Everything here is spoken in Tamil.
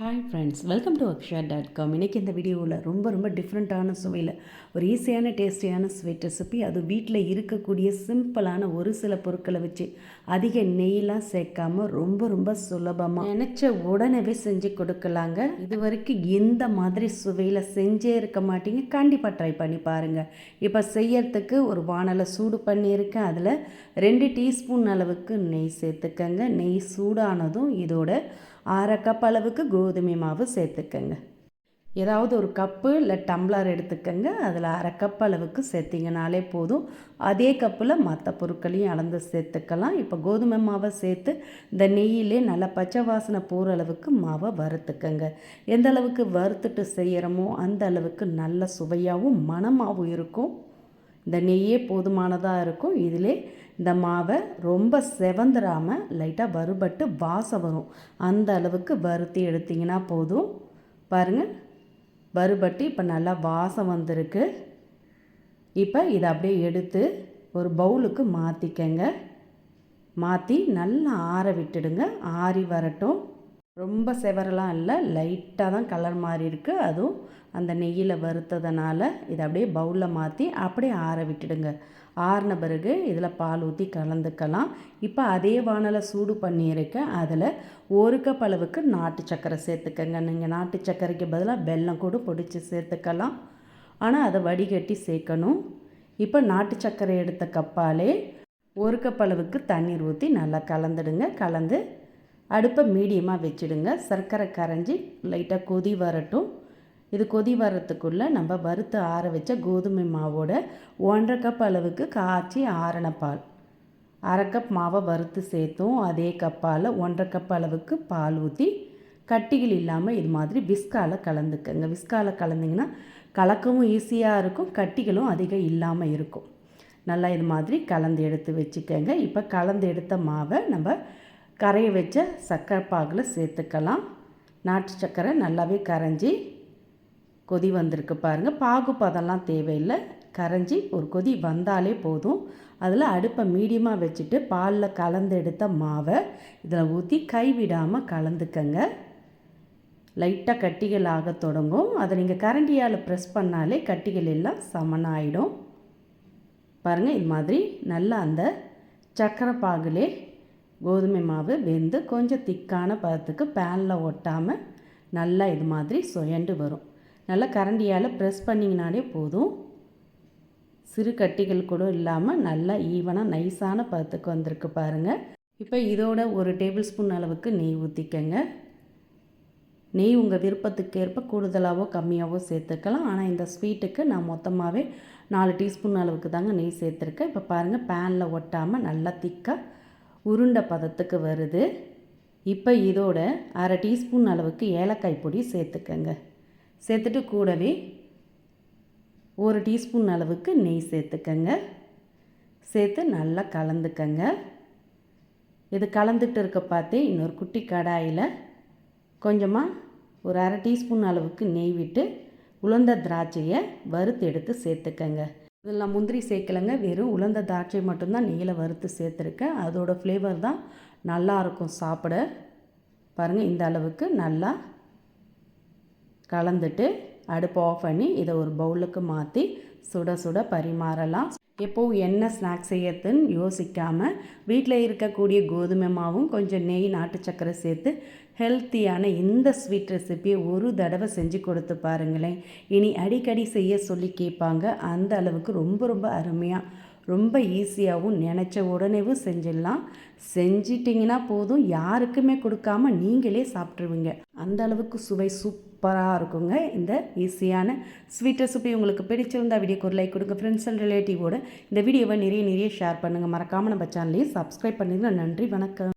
Hi friends welcome to Aksha dot com இன்றைக்கி இந்த வீடியோவில் ரொம்ப ரொம்ப டிஃப்ரெண்ட்டான சுவையில் ஒரு ஈஸியான டேஸ்டியான ஸ்வீட் ரெசிபி அது வீட்டில் இருக்கக்கூடிய சிம்பிளான ஒரு சில பொருட்களை வச்சு அதிக நெய்லாம் சேர்க்காம ரொம்ப ரொம்ப சுலபமாக நினச்ச உடனே செஞ்சு கொடுக்கலாங்க. இது வரைக்கும் எந்த மாதிரி சுவையில் செஞ்சே இருக்க மாட்டீங்க கண்டிப்பாக ட்ரை பண்ணி பாருங்கள் இப்போ செய்யறதுக்கு ஒரு வானலை சூடு பண்ணியிருக்கேன். அதில் ரெண்டு டீஸ்பூன் அளவுக்கு நெய் சேர்த்துக்கங்க. நெய் சூடானதும் இதோட அரை கப் அளவுக்கு கோதுமை மாவு சேர்த்துக்கங்க. ஏதாவது ஒரு கப்பு இல்லை டம்ளர் எடுத்துக்கங்க. அதில் அரை கப் அளவுக்கு சேர்த்திங்கனாலே போதும். அதே கப்பில் மற்ற பொருட்களையும் அளந்து சேர்த்துக்கலாம். இப்போ கோதுமை மாவை சேர்த்து இந்த நெய்யிலே நல்லா பச்சை வாசனை போகிற அளவுக்கு மாவை வறுத்துக்கங்க. எந்த அளவுக்கு வறுத்துட்டு செய்கிறோமோ அந்த அளவுக்கு நல்ல சுவையாகவும் மனமாகவும் இருக்கும். இந்த நெய்யே போதுமானதாக இருக்கும். இதிலே இந்த மாவை ரொம்ப செவந்துடாமல் லைட்டாக வறுபட்டு வாசம் வரும். அந்த அளவுக்கு வறுத்தி எடுத்திங்கன்னா போதும். பாருங்கள் வறுபட்டு இப்போ நல்லா வாசம் வந்திருக்கு. இப்போ இதை அப்படியே எடுத்து ஒரு பவுலுக்கு மாற்றிக்கங்க மாற்றி நல்லா ஆற விட்டுடுங்க. ஆறி வரட்டும். ரொம்ப செவரெல்லாம் இல்லை. லைட்டாக தான் கலர் மாறி இருக்குது அதுவும் அந்த நெய்யில் வறுத்ததுனால இதை அப்படியே பவுலில் மாற்றி அப்படியே ஆற விட்டுடுங்க. ஆறின பிறகு இதில் பால் ஊற்றி கலந்துக்கலாம். இப்போ அதே வானலை சூடு பண்ணியிருக்கேன் அதில் ஒரு கப் அளவுக்கு நாட்டு சர்க்கரை சேர்த்துக்கங்க. நீங்கள் நாட்டு சர்க்கரைக்கு பதிலாக வெல்லம் கூட பொடிச்சு சேர்த்துக்கலாம். ஆனால் அதை வடிகட்டி சேர்க்கணும். இப்போ நாட்டு சர்க்கரை எடுத்த கப்பாலே ஒரு கப் அளவுக்கு தண்ணீர் ஊற்றி நல்லா கலந்துடுங்க. கலந்து அடுப்பை மீடியமாக வச்சுடுங்க. சர்க்கரை கரைஞ்சி லைட்டாக கொதி வரட்டும். இது கொதி வர்றதுக்குள்ளே நம்ம வறுத்து ஆற வச்ச கோதுமை மாவோட ஒன்றரை கப் அளவுக்கு காய்ச்சி ஆறின பால். அரை கப் மாவை வறுத்து சேர்த்தும். அதே கப்பால் ஒன்றரை கப் அளவுக்கு பால் ஊற்றி கட்டிகள் இல்லாமல் இது மாதிரி விஸ்காவில் கலந்துக்கங்க. விஸ்காவில் கலந்திங்கன்னா கலக்கவும் ஈஸியாக இருக்கும் கட்டிகளும் அதிகம் இல்லாமல் இருக்கும். நல்லா இது மாதிரி கலந்து எடுத்து வச்சுக்கோங்க. இப்போ கலந்து எடுத்த மாவை நம்ம கரைய வச்ச சர்க்கரை பாகில் சேர்த்துக்கலாம். நாட்டு சர்க்கரை நல்லாவே கரைஞ்சி கொதி வந்திருக்கு பாருங்கள் பாகு பதம்லாம் தேவையில்லை. கரைஞ்சி ஒரு கொதி வந்தாலே போதும். அதில் அடுப்பை மீடியமாக வச்சுட்டு பாலில் கலந்து எடுத்த மாவை இதில் ஊற்றி கைவிடாமல் கலந்துக்கங்க. லைட்டாக கட்டிகள் ஆக தொடங்கும். அதை நீங்கள் கரண்டியால் ப்ரெஸ் பண்ணாலே கட்டிகள் எல்லாம் சமனாயிடும். பாருங்கள் இது மாதிரி நல்லா அந்த சக்கரை பாகுலே கோதுமை மாவு வெந்து கொஞ்சம் திக்கான பதத்துக்கு பேனில் ஒட்டாமல் நல்லா இது மாதிரி சுயண்டு வரும். நல்லா கரண்டியால் ப்ரெஸ் பண்ணிங்கனாலே போதும். சிறு கட்டிகள் கூட இல்லாமல் நல்லா ஈவனாக நைஸான பதத்துக்கு வந்திருக்கு பாருங்கள் இப்போ இதோட ஒரு டேபிள் ஸ்பூன் அளவுக்கு நெய் ஊற்றிக்கங்க நெய் உங்கள் விருப்பத்துக்கு ஏற்ப கூடுதலாகவோ கம்மியாகவோ சேர்த்துக்கலாம். ஆனால் இந்த ஸ்வீட்டுக்கு நான் மொத்தமாகவே நாலு டீஸ்பூன் அளவுக்கு தாங்க நெய் சேர்த்துருக்கேன். இப்போ பாருங்கள் பேனில் ஒட்டாமல் நல்லா திக்காக உருண்டை பதத்துக்கு வருது. இப்போ இதோட அரை டீஸ்பூன் அளவுக்கு ஏலக்காய் பொடி சேர்த்துக்கங்க. சேர்த்துட்டு கூடவே ஒரு டீஸ்பூன் அளவுக்கு நெய் சேர்த்துக்கங்க. சேர்த்து நல்லா கலந்துக்கங்க. இது கலந்துட்டு இருக்க பார்த்தே இன்னொரு குட்டி கடாயில் கொஞ்சமாக ஒரு அரை டீஸ்பூன் அளவுக்கு நெய் விட்டு உளுந்த திராட்சையை வறுத்து எடுத்து சேர்த்துக்கங்க. இதில் நான் முந்திரி சேர்க்கலைங்க. வெறும் உளுந்த திராட்சை மட்டும்தான் நெய்யில் வறுத்து சேர்த்துருக்கேன். அதோடய ஃப்ளேவர் தான் நல்லாயிருக்கும் சாப்பிட. பாருங்கள் இந்த அளவுக்கு நல்லா கலந்துட்டு அடுப்பு ஆஃப் பண்ணி இதை ஒரு பவுலுக்கு மாற்றி சுட சுட பரிமாறலாம். எப்போவும் என்ன ஸ்நாக்ஸ் செய்யறதுன்னு யோசிக்காமல் வீட்டில் இருக்கக்கூடிய கோதுமை மாவும் கொஞ்சம் நெய் நாட்டு சக்கரை சேர்த்து ஹெல்த்தியான இந்த ஸ்வீட் ரெசிபியை ஒரு தடவை செஞ்சு கொடுத்து பாருங்களேன். இனி அடிக்கடி செய்ய சொல்லி கேட்பாங்க. அந்த அளவுக்கு ரொம்ப ரொம்ப அருமையாக ரொம்ப ஈஸியாகவும் நினச்ச உடனேவும் செஞ்சிடலாம். செஞ்சிட்டிங்கன்னா போதும். யாருக்குமே கொடுக்காம நீங்களே சாப்பிட்ருவீங்க அந்த அளவுக்கு சுவை சூப் சூப்பராக இருக்குங்க. இந்த ஈஸியான ஸ்வீட் ரெசிபி உங்களுக்கு பிடிச்சிருந்தா வீடியோக்கு ஒரு லைக் கொடுங்க. ஃப்ரெண்ட்ஸ் அண்ட் ரிலேட்டிவோட இந்த வீடியோவை நிறைய நிறைய ஷேர் பண்ணுங்கள் மறக்காமல் நம்ம சேனலையும் சப்ஸ்கிரைப் பண்ணிடுங்க நன்றி வணக்கம்.